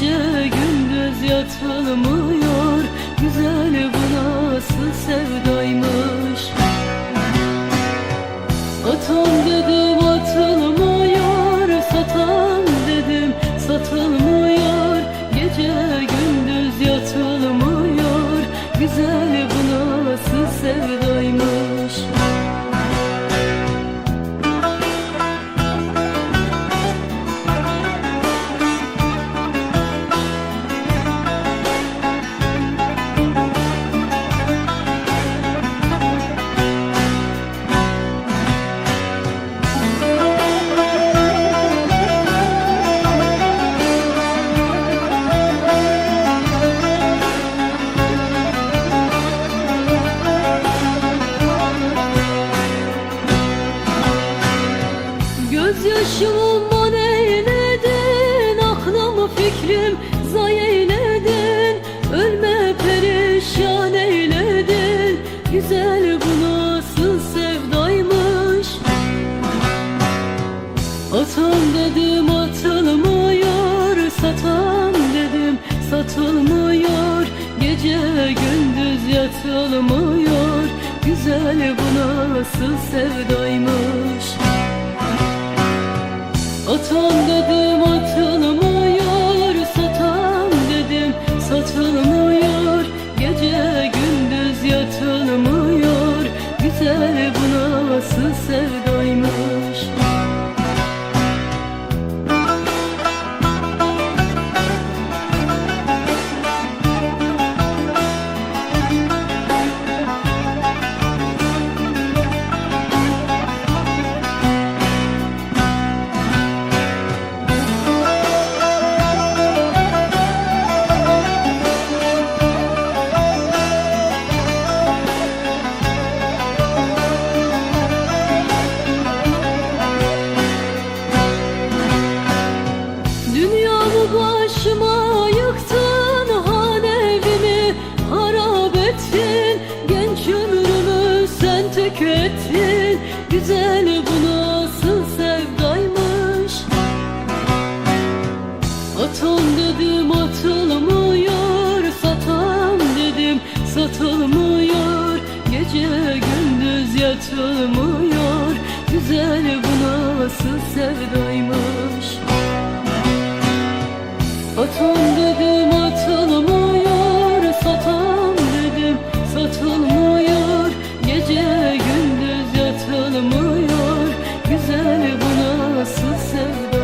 Gece gündüz yatılmıyor. Güzel bu nasıl sevdaymış. Atan dedim atılmıyor Satan dedim satılmıyor. Gece gündüz yatılmıyor. Güzel bu nasıl sevdaymış Gözyaşımı eyledin Aklımı fikrim zay eyledin. Ölme perişan eyledin Güzel bu nasıl sevdaymış. Atan dedim atılmıyor Satan dedim satılmıyor. Gece gündüz yatılmıyor Güzel bu nasıl sevdaymış Atan dedim atılmıyor. Satan dedim satılmıyor. Gece gündüz yatılmıyor. Güzel bu nasıl sevdaymış sığmıyor Güzel bu nasıl sevdaymış. Atan dedim atılmıyor. Satan dedim satılmıyor. Gece gündüz yatılmıyor. Güzel bu nasıl sevdaymış.